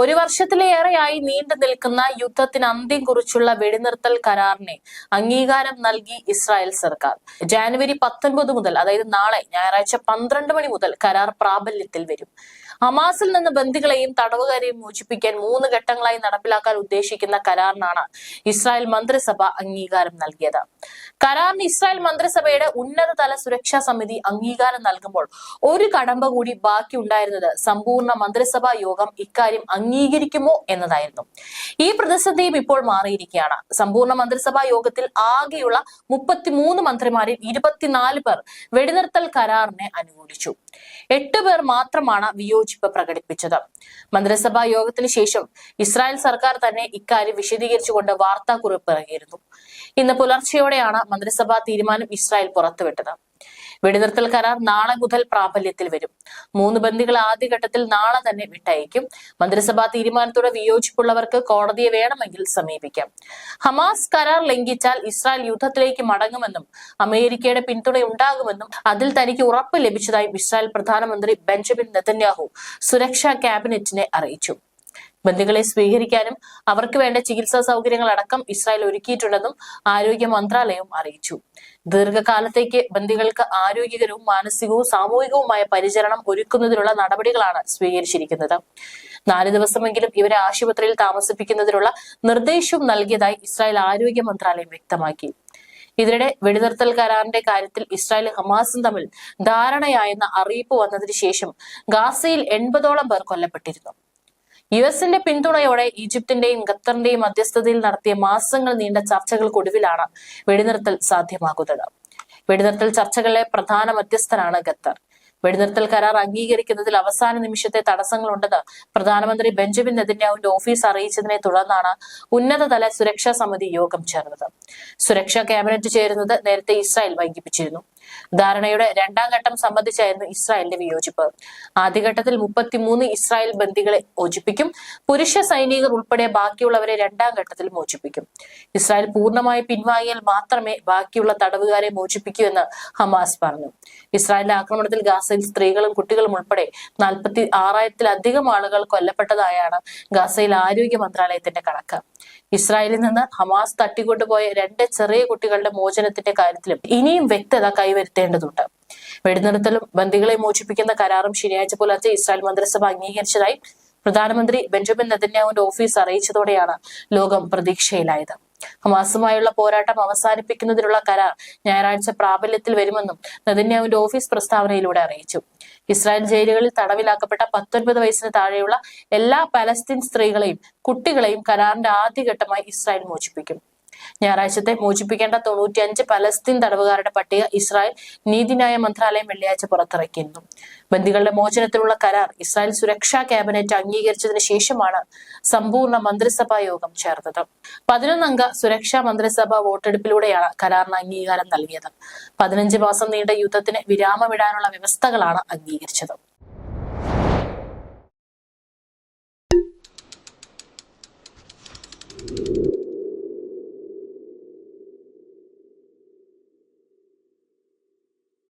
ഒരു വർഷത്തിലേറെയായി നീണ്ടു നിൽക്കുന്ന യുദ്ധത്തിന് അന്ത്യം കുറിച്ചുള്ള വെടിനിർത്തൽ കരാറിന് അംഗീകാരം നൽകി ഇസ്രായേൽ സർക്കാർ. ജാനുവരി പത്തൊൻപത് മുതൽ അതായത് നാളെ ഞായറാഴ്ച പന്ത്രണ്ട് മണി മുതൽ കരാർ പ്രാബല്യത്തിൽ വരും. ഹമാസിൽ നിന്ന് ബന്ദികളെയും തടവുകാരെയും മോചിപ്പിക്കാൻ മൂന്ന് ഘട്ടങ്ങളായി നടപ്പിലാക്കാൻ ഉദ്ദേശിക്കുന്ന കരാറിനാണ് ഇസ്രായേൽ മന്ത്രിസഭ അംഗീകാരം നൽകിയത്. കരാറിന് ഇസ്രായേൽ മന്ത്രിസഭയുടെ ഉന്നതതല സുരക്ഷാ സമിതി അംഗീകാരം നൽകുമ്പോൾ ഒരു കടമ്പ കൂടി ബാക്കി ഉണ്ടായിരുന്നത് സമ്പൂർണ മന്ത്രിസഭാ യോഗം ഇക്കാര്യം അംഗീകരിക്കുമോ എന്നതായിരുന്നു. ഈ പ്രതിസന്ധിയും ഇപ്പോൾ മാറിയിരിക്കുകയാണ്. സമ്പൂർണ മന്ത്രിസഭാ യോഗത്തിൽ ആകെയുള്ള മുപ്പത്തിമൂന്ന് മന്ത്രിമാരിൽ ഇരുപത്തിനാല് പേർ വെടിനിർത്തൽ കരാറിനെ അനുകൂലിച്ചു. എട്ട് പേർ മാത്രമാണ് വിയോജിപ്പ് പ്രകടിപ്പിച്ചത്. മന്ത്രിസഭാ യോഗത്തിന് ശേഷം ഇസ്രായേൽ സർക്കാർ തന്നെ ഇക്കാര്യം വിശദീകരിച്ചുകൊണ്ട് വാർത്താക്കുറിപ്പ് ഇറങ്ങിയിരുന്നു. ഇന്ന് പുലർച്ചെയോടെയാണ് മന്ത്രിസഭാ തീരുമാനം ഇസ്രായേൽ പുറത്തുവിട്ടത്. വെടിനിർത്തൽ കരാർ നാളെ മുതൽ പ്രാബല്യത്തിൽ വരും. മൂന്ന് ബന്ദികൾ ആദ്യഘട്ടത്തിൽ നാളെ തന്നെ വിട്ടയക്കും. മന്ത്രിസഭാ തീരുമാനത്തോടെ വിയോജിപ്പുള്ളവർക്ക് കോടതിയെ വേണമെങ്കിൽ സമീപിക്കാം. ഹമാസ് കരാർ ലംഘിച്ചാൽ ഇസ്രായേൽ യുദ്ധത്തിലേക്ക് മടങ്ങുമെന്നും അമേരിക്കയുടെ പിന്തുണയുണ്ടാകുമെന്നും അതിൽ തനിക്ക് ഉറപ്പ് ലഭിച്ചതായും ഇസ്രായേൽ പ്രധാനമന്ത്രി ബെഞ്ചമിൻ നെതന്യാഹു സുരക്ഷാ ക്യാബിനറ്റിനെ അറിയിച്ചു. ബന്ദികളെ സ്വീകരിക്കാനും അവർക്ക് വേണ്ട ചികിത്സാ സൗകര്യങ്ങൾ അടക്കം ഇസ്രായേൽ ഒരുക്കിയിട്ടുണ്ടെന്നും ആരോഗ്യ മന്ത്രാലയം അറിയിച്ചു. ദീർഘകാലത്തേക്ക് ബന്ദികൾക്ക് ആരോഗ്യകരവും മാനസികവും സാമൂഹികവുമായ പരിചരണം ഒരുക്കുന്നതിനുള്ള നടപടികളാണ് സ്വീകരിച്ചിരിക്കുന്നത്. നാല് ദിവസമെങ്കിലും ഇവരെ ആശുപത്രിയിൽ താമസിപ്പിക്കുന്നതിനുള്ള നിർദ്ദേശവും നൽകിയതായി ഇസ്രായേൽ ആരോഗ്യ മന്ത്രാലയം വ്യക്തമാക്കി. ഇതിനിടെ വെടിനിർത്തൽ കരാറിന്റെ കാര്യത്തിൽ ഇസ്രായേൽ ഹമാസും തമ്മിൽ ധാരണയായെന്ന അറിയിപ്പ് വന്നതിന് ശേഷം ഗാസയിൽ എൺപതോളം പേർ കൊല്ലപ്പെട്ടിരുന്നു. യു എസിന്റെ പിന്തുണയോടെ ഈജിപ്തിന്റെയും ഖത്തറിന്റെയും മധ്യസ്ഥതയിൽ നടത്തിയ മാസങ്ങൾ നീണ്ട ചർച്ചകൾക്കൊടുവിലാണ് വെടിനിർത്തൽ സാധ്യമാകുന്നത്. വെടിനിർത്തൽ ചർച്ചകളിലെ പ്രധാന മധ്യസ്ഥനാണ് ഖത്തർ. വെടിനിർത്തൽ കരാർ അംഗീകരിക്കുന്നതിൽ അവസാന നിമിഷത്തെ തടസ്സങ്ങളുണ്ടെന്ന് പ്രധാനമന്ത്രി ബെഞ്ചമിൻ നെതന്യാഹുവിന്റെ ഓഫീസ് അറിയിച്ചതിനെ തുടർന്നാണ് ഉന്നതതല സുരക്ഷാ സമിതി യോഗം ചേർന്നത്. സുരക്ഷാ ക്യാബിനറ്റ് ചേരുന്നത് നേരത്തെ ഇസ്രായേൽ വൈകിപ്പിച്ചിരുന്നു. ധാരണയുടെ രണ്ടാം ഘട്ടം സംബന്ധിച്ചായിരുന്നു ഇസ്രായേലിന്റെ വിയോജിപ്പ്. ആദ്യഘട്ടത്തിൽ മുപ്പത്തിമൂന്ന് ഇസ്രായേൽ ബന്ദികളെ മോചിപ്പിക്കും. പുരുഷ സൈനികർ ഉൾപ്പെടെ ബാക്കിയുള്ളവരെ രണ്ടാം ഘട്ടത്തിൽ മോചിപ്പിക്കും. ഇസ്രായേൽ പൂർണമായി പിൻവാങ്ങിയാൽ മാത്രമേ ബാക്കിയുള്ള തടവുകാരെ മോചിപ്പിക്കൂ എന്ന് ഹമാസ് പറഞ്ഞു. ഇസ്രായേലിന്റെ ആക്രമണത്തിൽ ഗാസയിൽ സ്ത്രീകളും കുട്ടികളും ഉൾപ്പെടെ നാൽപ്പത്തി ആറായിരത്തിലധികം ആളുകൾ കൊല്ലപ്പെട്ടതായാണ് ഗാസയിൽ ആരോഗ്യ മന്ത്രാലയത്തിന്റെ കണക്ക്. ഇസ്രായേലിൽ നിന്ന് ഹമാസ് തട്ടിക്കൊണ്ടുപോയ രണ്ട് ചെറിയ കുട്ടികളുടെ മോചനത്തിന്റെ കാര്യത്തിലും ഇനിയും വ്യക്തത കൈവരുത്തേണ്ടതുണ്ട്. വെടിനിർത്തലും ബന്ദികളെ മോചിപ്പിക്കുന്ന കരാറും ശനിയാഴ്ച പുലർച്ചെ ഇസ്രായേൽ മന്ത്രിസഭ അംഗീകരിച്ചതായി പ്രധാനമന്ത്രി ബെഞ്ചമിൻ നെതന്യാവിന്റെ ഓഫീസ് അറിയിച്ചതോടെയാണ് ലോകം പ്രതീക്ഷയിലായത്. ഹമാസുമായുള്ള പോരാട്ടം അവസാനിപ്പിക്കുന്നതിനുള്ള കരാർ ഞായറാഴ്ച പ്രാബല്യത്തിൽ വരുമെന്നും നെതന്യാവിന്റെ ഓഫീസ് പ്രസ്താവനയിലൂടെ അറിയിച്ചു. ഇസ്രായേൽ ജയിലുകളിൽ തടവിലാക്കപ്പെട്ട പത്തൊൻപത് വയസ്സിന് താഴെയുള്ള എല്ലാ പലസ്തീൻ സ്ത്രീകളെയും കുട്ടികളെയും കരാറിന്റെ ആദ്യഘട്ടമായി ഇസ്രായേൽ മോചിപ്പിക്കും. ഞായറാഴ്ചത്തെ മോചിപ്പിക്കേണ്ട തൊണ്ണൂറ്റിയഞ്ച് പലസ്തീൻ തടവുകാരുടെ പട്ടിക ഇസ്രായേൽ നീതിന്യായ മന്ത്രാലയം വെള്ളിയാഴ്ച പുറത്തിറക്കിയിരുന്നു. ബന്ദികളുടെ മോചനത്തിനുള്ള കരാർ ഇസ്രായേൽ സുരക്ഷാ ക്യാബിനറ്റ് അംഗീകരിച്ചതിന് ശേഷമാണ് സമ്പൂർണ മന്ത്രിസഭാ യോഗം ചേർന്നത്. പതിനൊന്നംഗ സുരക്ഷാ മന്ത്രിസഭാ വോട്ടെടുപ്പിലൂടെയാണ് കരാറിന് അംഗീകാരം നൽകിയത്. പതിനഞ്ച് മാസം നീണ്ട യുദ്ധത്തിന് വിരാമമിടാനുള്ള വ്യവസ്ഥകളാണ് അംഗീകരിച്ചത്.